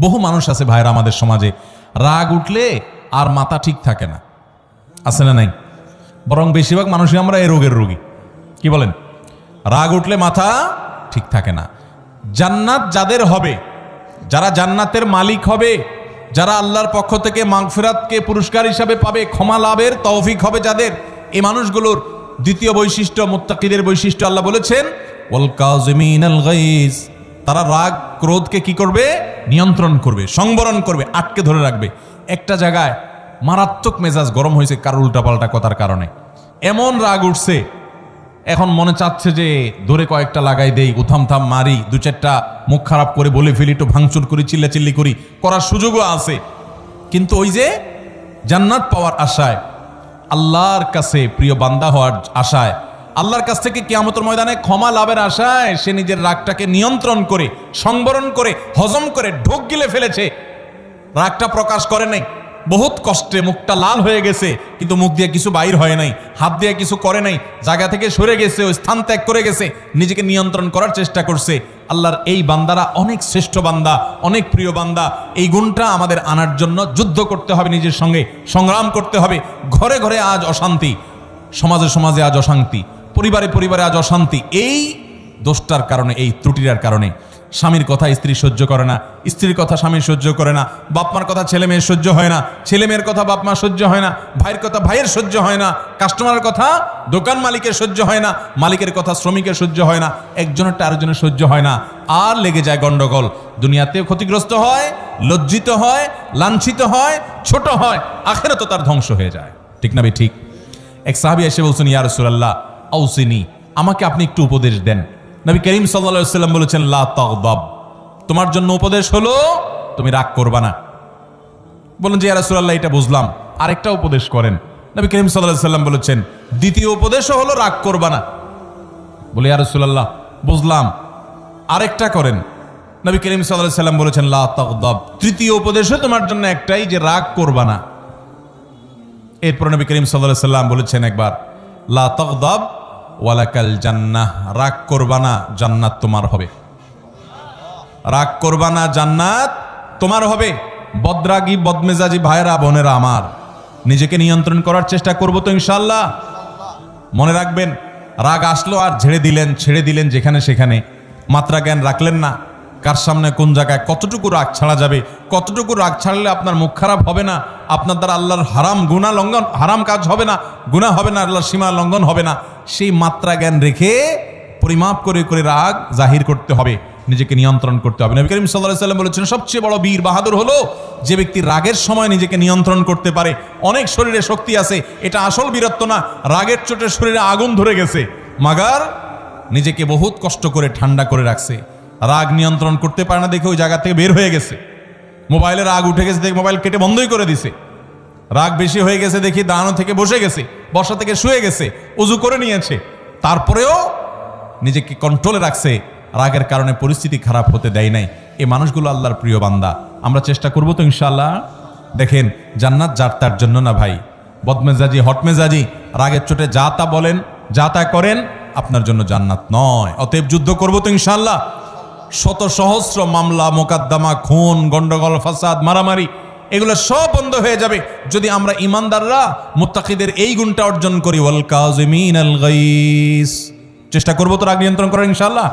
বহু মানুষ আছে ভাইরা আমাদের সমাজে। রাগ উঠলে আর মাথা ঠিক থাকে না। আছে না নাই? বরং বেশিরভাগ মানুষই আমরা এই রোগের রোগী। কি বলেন? রাগ উঠলে মাথা ঠিক থাকে না। জান্নাত যাদের হবে, যারা জান্নাতের মালিক হবে, যারা আল্লাহর পক্ষ থেকে মাগফিরাতকে পুরস্কার হিসাবে পাবে, ক্ষমা লাভের তৌফিক হবে যাদের, এই মানুষগুলোর দ্বিতীয় বৈশিষ্ট্য, মুত্তাকিদের বৈশিষ্ট্য আল্লাহ বলেছেন, ওয়াল গাইজ। তারা রাগ ক্রোধকে কি করবে? নিয়ন্ত্রণ করবে, সংবরণ করবে, আটকে ধরে রাখবে। একটা জায়গায় মারাত্মক মেজাজ গরম হয়েছে কারও উল্টাপাল্টা কথার কারণে। এমন রাগ উঠছে, এখন মনে চাচ্ছে যে ধরে কয়েকটা লাগাই দেই, উথাম থাম মারি, দু চারটা মুখ খারাপ করে বলে ফেলি, একটু ভাঙচুর করি, চিল্লাচিল্লি করি, করার সুযোগও আছে। কিন্তু ওই যে জান্নাত পাওয়ার আশায়, আল্লাহর কাছে প্রিয় বান্দা হওয়ার আশায় আল্লাহর কাছ থেকে কিয়ামতের ময়দানে ক্ষমা লাভের আশায় সে নিজের রাগটাকে নিয়ন্ত্রণ করে, সংবরণ করে, হজম করে ঢোক গিলে ফেলেছে। রাগটা প্রকাশ করে নাই। বহুত কষ্টে মুখটা লাল হয়ে গেছে, কিন্তু মুখ দিয়ে কিছু বাইর হয় নাই, হাত দিয়ে কিছু করে নাই, জায়গা থেকে সরে গেছে ওই স্থান ত্যাগ করে গেছে, নিজেকে নিয়ন্ত্রণ করার চেষ্টা করছে। আল্লাহর এই বান্দারা অনেক শ্রেষ্ঠ বান্দা, অনেক প্রিয় বান্দা। এই গুণটা আমাদের আনার জন্য যুদ্ধ করতে হবে, নিজের সঙ্গে সংগ্রাম করতে হবে। ঘরে ঘরে আজ অশান্তি, সমাজে সমাজে আজ অশান্তি। পরিবারে পরিবারে আজ অশান্তি। এই দোষটার কারণে, এই ত্রুটিটার কারণে স্বামীর কথা স্ত্রী সহ্য করে না, স্ত্রীর কথা স্বামী সহ্য করে না, বাপমার কথা ছেলে মেয়ের সহ্য হয় না, ছেলে মেয়ের কথা বাপমা সহ্য হয় না, ভাইয়ের কথা ভাইয়ের সহ্য হয় না, কাস্টমারের কথা দোকান মালিকের সহ্য হয় না, মালিকের কথা শ্রমিকের সহ্য হয় না একজনেরটা আরেকজনের সহ্য হয় না। আর লেগে যায় গন্ডগোল। দুনিয়াতেও ক্ষতিগ্রস্ত হয়, লজ্জিত হয়, লাঞ্ছিত হয়, ছোট হয় আখেরা তো তার ধ্বংস হয়ে যায়। ঠিক না ভাই? ঠিক? এক সাহাবি এসে বলছেন, ইয়া রাসূলুল্লাহ আউসিনি, আমাকে আপনি একটু উপদেশ দেন। নবী করিম সাল্লাম বলেছেন, লা তোমার জন্য উপদেশ হলো, তুমি রাগ করবা না। বলেন যে রাসূলুল্লাহ, এটা বুঝলাম। আরেকটা উপদেশ করেন। নবী করিম সাল্লাল্লাহু সাল্লাম বলেছেন, দ্বিতীয় উপদেশও হলো, রাগ করবা না। বলে রাসূলুল্লাহ, বুঝলাম। আরেকটা করেন। নবী করিম সাল্লাল্লাহু সাল্লাম বলেছেন, লা তাগদাব। তৃতীয় উপদেশও তোমার জন্য একটাই যে, রাগ করবা না। এরপর নবী করিম সাল্লাহ সাল্লাম বলেছেন একবার, লা ওয়ালাকাল জান্নাহ, রাগ করবা না, জান্নাত তোমার হবে। রাগ করবা না, জান্নাত তোমার হবে। বদরাগি, বদমেজাজি ভাইরা বোনেরা আমার, নিজেকে নিয়ন্ত্রণ করার চেষ্টা করব তো ইনশাল্লাহ মনে রাখবেন, রাগ আসলো আর ঝেড়ে দিলেন, ছেড়ে দিলেন যেখানে সেখানে। মাত্রা জ্ঞান রাখলেন না কার সামনে কোন জায়গায় কতটুকু রাগ ছাড়া যাবে, কতটুকু রাগ ছাড়লে আপনার মুখ খারাপ হবে না, আপনার দ্বারা আল্লাহর হারাম গুণা লঙ্ঘন, হারাম কাজ হবে না গুণা হবে না, আল্লাহর সীমা লঙ্ঘন হবে না, সেই মাত্রা জ্ঞান রেখে পরিমাপ করে করে রাগ জাহির করতে হবে, নিজেকে নিয়ন্ত্রণ করতে হবে। নবী করিম সাল্লাহ সাল্লাম বলেছেন, সবচেয়ে বড় বীর বাহাদুর হলো যে ব্যক্তি রাগের সময় নিজেকে নিয়ন্ত্রণ করতে পারে। অনেক শরীরে শক্তি আছে, এটা আসল বীরত্ব না, রাগের চোটে শরীরে আগুন ধরে গেছে, মাগার নিজেকে বহুত কষ্ট করে ঠান্ডা করে রাখছে। রাগ নিয়ন্ত্রণ করতে পারে না দেখে ওই জায়গা থেকে বের হয়ে গেছে। মোবাইলে রাগ উঠে গেছে দেখে মোবাইল কেটে বন্ধই করে দিছে। রাগ বেশি হয়ে গেছে দেখি দাঁড়ানো থেকে বসে গেছে, বসা থেকে শুয়ে গেছে, উজু করে নিয়েছে। তারপরেও নিজেকে কন্ট্রোলে রাখছে, রাগের কারণে পরিস্থিতি খারাপ হতে দেয় নাই। এ মানুষগুলো আল্লাহর প্রিয় বান্দা। আমরা চেষ্টা করব তো ইনশাল্লাহ দেখেন, জান্নাত যার তার জন্য না ভাই। বদমেজাজি, হটমেজাজি, রাগের চোটে যা তা বলেন, যা তা করেন, আপনার জন্য জান্নাত নয়। অতএব যুদ্ধ করব তো ইনশাল্লাহ শত সহস্র মামলা, মোকাদ্দমা, খুন, গন্ডগোল, ফাসাদ, মারামারি, এগুলো সব বন্ধ হয়ে যাবে যদি আমরা ইমানদাররা মুত্তাকিদের এই গুণটা অর্জন করি। ওয়াল কাজ চেষ্টা করব তো রাগ নিয়ন্ত্রণ করার ইনশাল্লাহ